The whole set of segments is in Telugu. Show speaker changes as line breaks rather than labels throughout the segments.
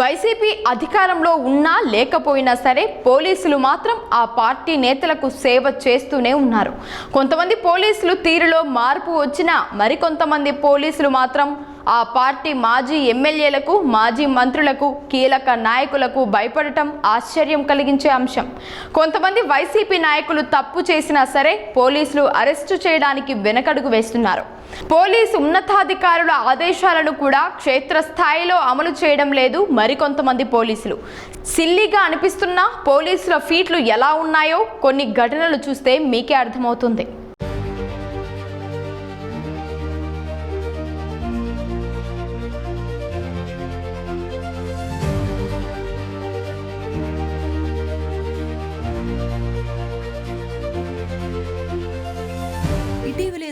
వైసీపీ అధికారంలో ఉన్నా లేకపోయినా సరే పోలీసులు మాత్రం ఆ పార్టీ నేతలకు సేవ చేస్తూనే ఉన్నారు. కొంతమంది పోలీసులు తీరులో మార్పు వచ్చినా మరికొంతమంది పోలీసులు మాత్రం ఆ పార్టీ మాజీ ఎమ్మెల్యేలకు మాజీ మంత్రులకు కీలక నాయకులకు భయపడటం ఆశ్చర్యం కలిగించే అంశం. కొంతమంది వైసీపీ నాయకులు తప్పు చేసినా సరే పోలీసులు అరెస్టు చేయడానికి వెనకడుగు వేస్తున్నారు. పోలీసు ఉన్నతాధికారుల ఆదేశాలను కూడా క్షేత్రస్థాయిలో అమలు చేయడం లేదు మరికొంతమంది పోలీసులు. సిల్లీగా అనిపిస్తున్న పోలీసుల ఫీట్లు ఎలా ఉన్నాయో కొన్ని ఘటనలు చూస్తే మీకే అర్థమవుతుంది.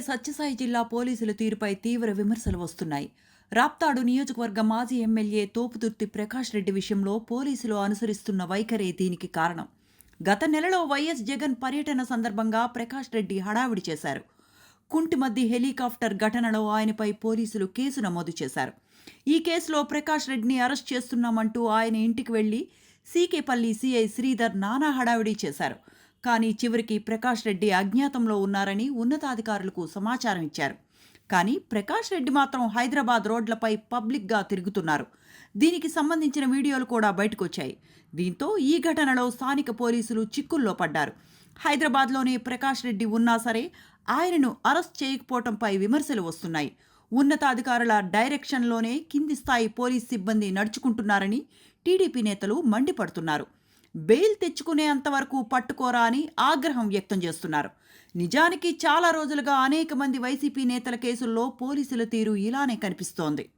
సత్యసాయి జిల్లా పోలీసుల తీరుపై తీవ్ర విమర్శలు వస్తున్నాయి. రాప్తాడు నియోజకవర్గ మాజీ ఎమ్మెల్యే తోపుదుర్తి ప్రకాష్ రెడ్డి విషయంలో పోలీసులు అనుసరిస్తున్న వైఖరే దీనికి కారణం. గత నెలలో వైఎస్ జగన్ పర్యటన సందర్భంగా ప్రకాష్ రెడ్డి హడావిడి చేశారు. కుంటిమద్ది హెలికాప్టర్ ఘటనలో ఆయనపై పోలీసులు కేసు నమోదు చేశారు. ఈ కేసులో ప్రకాష్ రెడ్డిని అరెస్ట్ చేస్తున్నామంటూ ఆయన ఇంటికి వెళ్ళి సీకేపల్లి సీఐ శ్రీధర్ నానా హడావిడి చేశారు. కానీ చివరికి ప్రకాష్ రెడ్డి అజ్ఞాతంలో ఉన్నారని ఉన్నతాధికారులకు సమాచారం ఇచ్చారు. కానీ ప్రకాష్ రెడ్డి మాత్రం హైదరాబాద్ రోడ్లపై పబ్లిక్గా తిరుగుతున్నారు. దీనికి సంబంధించిన వీడియోలు కూడా బయటకొచ్చాయి. దీంతో ఈ ఘటనలో స్థానిక పోలీసులు చిక్కుల్లో పడ్డారు. హైదరాబాద్లోనే ప్రకాష్ రెడ్డి ఉన్నా సరే ఆయనను అరెస్ట్ చేయకపోవటంపై విమర్శలు వస్తున్నాయి. ఉన్నతాధికారుల డైరెక్షన్లోనే కింది స్థాయి పోలీస్ సిబ్బంది నడుచుకుంటున్నారని టీడీపీ నేతలు మండిపడుతున్నారు. బెయిల్ తెచ్చుకునేంత వరకు పట్టుకోరా అని ఆగ్రహం వ్యక్తం చేస్తున్నారు. నిజానికి చాలా రోజులుగా అనేక మంది వైసీపీ నేతల కేసుల్లో పోలీసుల తీరు ఇలానే కనిపిస్తోంది.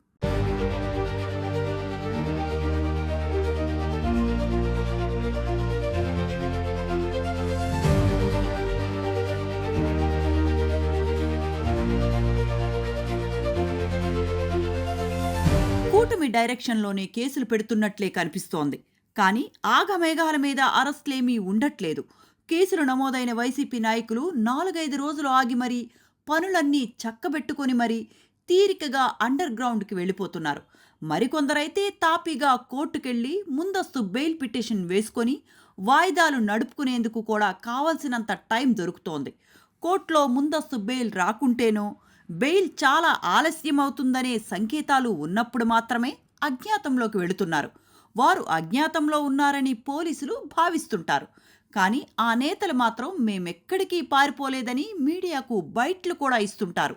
కూటమి డైరెక్షన్లోనే కేసులు పెడుతున్నట్లే కనిపిస్తోంది. కానీ ఆగమేఘాల మీద అరెస్ట్లేమీ ఉండట్లేదు. కేసులు నమోదైన వైసీపీ నాయకులు నాలుగైదు రోజులు ఆగి మరీ పనులన్నీ చక్కబెట్టుకొని మరీ తీరికగా అండర్ గ్రౌండ్కి వెళ్ళిపోతున్నారు. మరికొందరైతే తాపీగా కోర్టుకెళ్ళి ముందస్తు బెయిల్ పిటిషన్ వేసుకొని వాయిదాలు నడుపుకునేందుకు కూడా కావలసినంత టైం దొరుకుతోంది. కోర్టులో ముందస్తు బెయిల్ రాకుంటేనో బెయిల్ చాలా ఆలస్యం అవుతుందనే సంకేతాలు ఉన్నప్పుడు మాత్రమే అజ్ఞాతంలోకి వెళుతున్నారు. వారు అజ్ఞాతంలో ఉన్నారని పోలీసులు భావిస్తుంటారు. కానీ ఆ నేతలు మాత్రం మేమెక్కడికి పారిపోలేదని మీడియాకు బయట్లు కూడా ఇస్తుంటారు.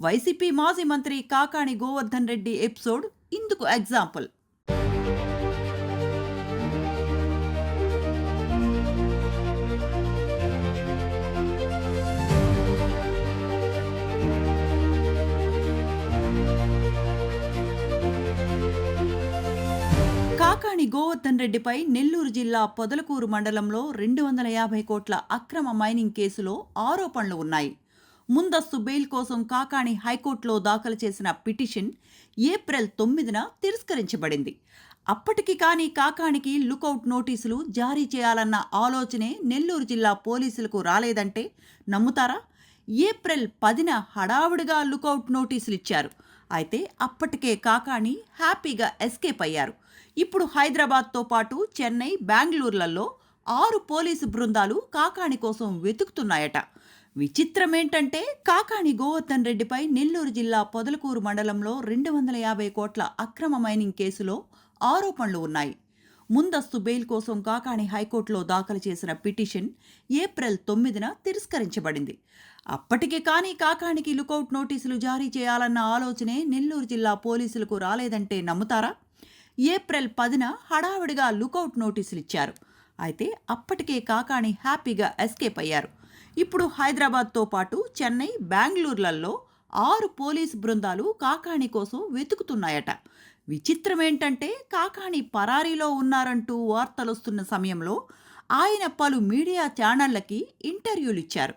వైసీపీ మాజీ మంత్రి కాకాణి గోవర్ధన్ రెడ్డి ఎపిసోడ్ ఇందుకు ఎగ్జాంపుల్. కాకాణి గోవర్ధన్ రెడ్డిపై నెల్లూరు జిల్లా పొదలకూరు మండలంలో రెండు వందల యాభై కోట్ల అక్రమ మైనింగ్ కేసులో ఆరోపణలు ఉన్నాయి. ముందస్తు బెయిల్ కోసం కాకాణి హైకోర్టులో దాఖలు చేసిన పిటిషన్ ఏప్రిల్ తొమ్మిదిన తిరస్కరించబడింది. అప్పటికి కానీ కాకాణికి లుకౌట్ నోటీసులు జారీ చేయాలన్న ఆలోచనే నెల్లూరు జిల్లా పోలీసులకు రాలేదంటే నమ్ముతారా? ఏప్రిల్ పదిన హడావుడిగా లుకౌట్ నోటీసులు ఇచ్చారు. అయితే అప్పటికే కాకాణి హ్యాపీగా ఎస్కేప్ అయ్యారు. ఇప్పుడు హైదరాబాద్తో పాటు చెన్నై బెంగళూరులలో ఆరు పోలీసు బృందాలు కాకాణి కోసం వెతుకుతున్నాయట. విచిత్రమేంటంటే కాకాణి గోవర్ధన్ రెడ్డిపై నెల్లూరు జిల్లా పొదలకూరు మండలంలో రెండు వందల యాభై కోట్ల అక్రమ మైనింగ్ కేసులో ఆరోపణలు ఉన్నాయి. ముందస్తు బెయిల్ కోసం కాకాణి హైకోర్టులో దాఖలు చేసిన పిటిషన్ ఏప్రిల్ తొమ్మిదిన తిరస్కరించబడింది. అప్పటికే కానీ కాకాణికి లుకౌట్ నోటీసులు జారీ చేయాలన్న ఆలోచనే నెల్లూరు జిల్లా పోలీసులకు రాలేదంటే నమ్ముతారా? ఏప్రిల్ పదిన హడావిడిగా లుకౌట్ నోటీసులు ఇచ్చారు అయితే అప్పటికే కాకాణి హ్యాపీగా ఎస్కేప్ అయ్యారు. ఇప్పుడు హైదరాబాద్తో పాటు చెన్నై బెంగళూరులలో ఆరు పోలీసు బృందాలు కాకాణి కోసం వెతుకుతున్నాయట. విచిత్రమేంటంటే కాకాణి పరారీలో ఉన్నారంటూ వార్తలొస్తున్న సమయంలో ఆయన పలు మీడియా ఛానళ్ళకి ఇంటర్వ్యూలు ఇచ్చారు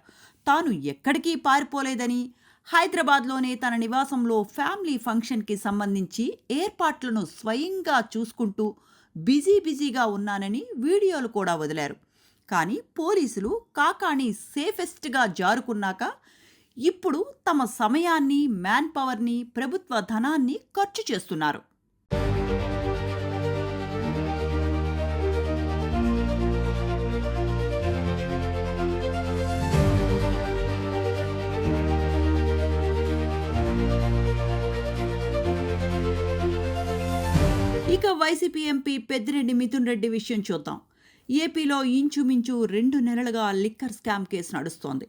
తాను ఎక్కడికి పారిపోలేదని హైదరాబాద్లోనే తన నివాసంలో ఫ్యామిలీ ఫంక్షన్కి సంబంధించి ఏర్పాట్లను స్వయంగా చూసుకుంటూ బిజీ బిజీగా ఉన్నానని వీడియోలు కూడా వదిలారు. కానీ పోలీసులు కాకాణి సేఫెస్ట్గా జారుకున్నాక ఇప్పుడు తమ సమయాన్ని మ్యాన్ పవర్ని ప్రభుత్వ ధనాన్ని ఖర్చు చేస్తున్నారు. ఇక వైసీపీ ఎంపీ పెద్దిరెడ్డి మిథున్ రెడ్డి విషయం చూద్దాం. ఏపీలో ఇంచుమించు రెండు నెలలుగా లిక్కర్ స్కామ్ కేసు నడుస్తోంది.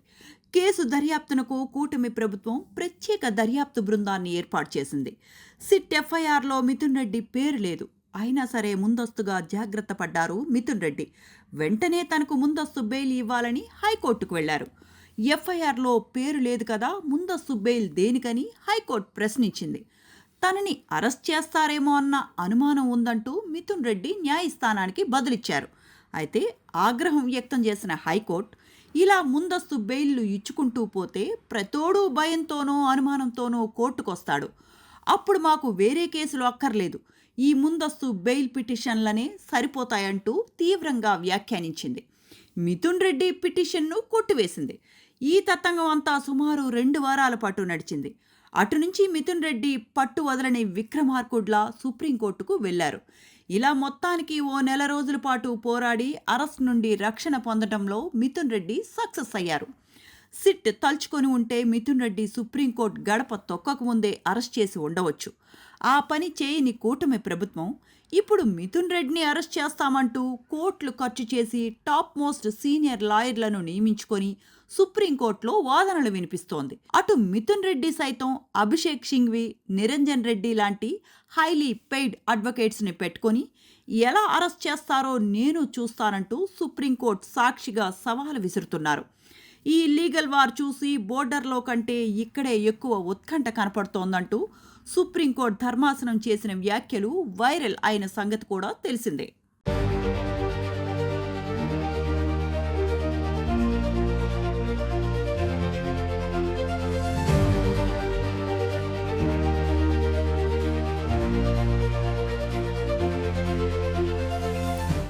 కేసు దర్యాప్తునకు కూటమి ప్రభుత్వం ప్రత్యేక దర్యాప్తు బృందాన్ని ఏర్పాటు చేసింది. సిట్ ఎఫ్ఐఆర్లో మిథున్ రెడ్డి పేరు లేదు. అయినా సరే ముందస్తుగా జాగ్రత్త పడ్డారు మిథున్ రెడ్డి. వెంటనే తనకు ముందస్తు బెయిల్ ఇవ్వాలని హైకోర్టుకు వెళ్ళారు. ఎఫ్ఐఆర్లో పేరు లేదు కదా ముందస్తు బెయిల్ దేనికని హైకోర్టు ప్రశ్నించింది. తనని అరెస్ట్ చేస్తారేమో అన్న అనుమానం ఉందంటూ మిథున్ రెడ్డి న్యాయస్థానానికి బదులిచ్చారు. అయితే ఆగ్రహం వ్యక్తం చేసిన హైకోర్టు ఇలా ముందస్తు బెయిల్లు ఇచ్చుకుంటూ పోతే ప్రతోడు భయంతోనో అనుమానంతోనో కోర్టుకొస్తాడు. అప్పుడు మాకు వేరే కేసులు అక్కర్లేదు. ఈ ముందస్తు బెయిల్ పిటిషన్లనే సరిపోతాయంటూ తీవ్రంగా వ్యాఖ్యానించింది. మిథున్ రెడ్డి పిటిషన్ను కొట్టివేసింది. ఈ తతంగం అంతా సుమారు రెండు వారాల పాటు నడిచింది. అటు నుంచి మిథున్ రెడ్డి పట్టు వదలని విక్రమార్కుడ్లా సుప్రీంకోర్టుకు వెళ్ళారు ఇలా మొత్తానికి ఓ నెల రోజుల పాటు పోరాడి అరెస్ట్ నుండి రక్షణ పొందడంలో మిథున్ రెడ్డి సక్సెస్ అయ్యారు. సిట్ తలుచుకొని ఉంటే మిథున్ రెడ్డి సుప్రీంకోర్టు గడప తొక్కకముందే అరెస్ట్ చేసి ఉండవచ్చు. ఆ పని చేయని కూటమి ప్రభుత్వం ఇప్పుడు మిథున్ రెడ్డిని అరెస్ట్ చేస్తామంటూ కోట్లు ఖర్చు చేసి టాప్ మోస్ట్ సీనియర్ లాయర్లను నియమించుకొని సుప్రీంకోర్టులో వాదనలు వినిపిస్తోంది. అటు మిథున్ రెడ్డి సైతం అభిషేక్ సింఘ్వి నిరంజన్ రెడ్డి లాంటి హైలీ పెయిడ్ అడ్వకేట్స్ని పెట్టుకొని ఎలా అరెస్ట్ చేస్తారో నేను చూస్తానంటూ సుప్రీంకోర్టు సాక్షిగా సవాలు విసురుతున్నారు. ఈ లీగల్ వార్ చూసి బోర్డర్లో కంటే ఇక్కడే ఎక్కువ ఉత్కంఠ కనపడుతోందంటూ సుప్రీంకోర్టు ధర్మాసనం చేసిన వ్యాఖ్యలు వైరల్ అయిన సంగతి కూడా తెలిసిందే.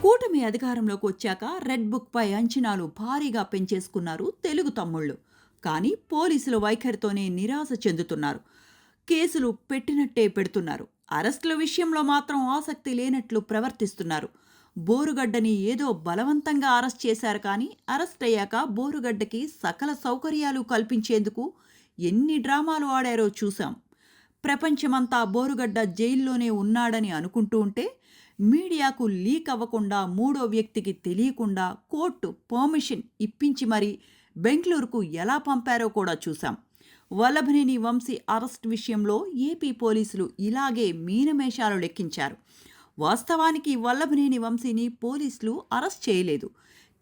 కూటమి అధికారంలోకి వచ్చాక రెడ్ బుక్ పై అంచనాలు భారీగా పెంచేసుకున్నారు తెలుగు తమ్ముళ్ళు. కానీ పోలీసుల వైఖరితోనే నిరాశ చెందుతున్నారు. కేసులు పెట్టినట్టే పెడుతున్నారు. అరెస్టుల విషయంలో మాత్రం ఆసక్తి లేనట్లు ప్రవర్తిస్తున్నారు. బోరుగడ్డని ఏదో బలవంతంగా అరెస్ట్ చేశారు కానీ అరెస్ట్ అయ్యాక బోరుగడ్డకి సకల సౌకర్యాలు కల్పించేందుకు ఎన్ని డ్రామాలు ఆడారో చూశాం. ప్రపంచమంతా బోరుగడ్డ జైల్లోనే ఉన్నాడని అనుకుంటూ ఉంటే మీడియాకు లీక్ అవ్వకుండా మూడో వ్యక్తికి తెలియకుండా కోర్టు పర్మిషన్ ఇప్పించి మరీ బెంగళూరుకు ఎలా పంపారో కూడా చూశాం. వల్లభనేని వంశీ అరెస్ట్ విషయంలో ఏపీ పోలీసులు ఇలాగే మీనమేషాలు లెక్కించారు. వాస్తవానికి వల్లభనేని వంశీని పోలీసులు అరెస్ట్ చేయలేదు.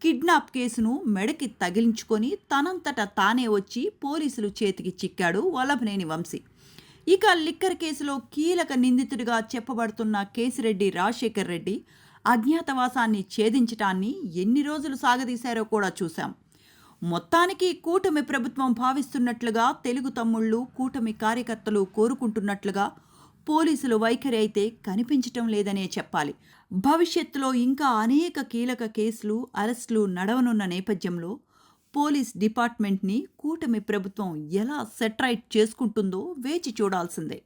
కిడ్నాప్ కేసును మెడకి తగిలించుకొని తనంతట తానే వచ్చి పోలీసులు చేతికి చిక్కాడు వల్లభనేని వంశీ. ఇక లిక్కర్ కేసులో కీలక నిందితుడిగా చెప్పబడుతున్న కేసిరెడ్డి రాజశేఖర్ రెడ్డి అజ్ఞాతవాసాన్ని ఛేదించటాన్ని ఎన్ని రోజులు సాగదీశారో కూడా చూశాం. మొత్తానికి కూటమి ప్రభుత్వం భావిస్తున్నట్లుగా తెలుగు తమ్ముళ్ళు కూటమి కార్యకర్తలు కోరుకుంటున్నట్లుగా పోలీసుల వైఖరి అయితే కనిపించటం లేదనే చెప్పాలి. భవిష్యత్తులో ఇంకా అనేక కీలక కేసులు అరెస్టులు నడవనున్న నేపథ్యంలో పోలీస్ డిపార్ట్మెంట్ని కూటమి ప్రభుత్వం ఎలా సెట్రైట్ చేసుకుంటుందో వేచి చూడాల్సిందే.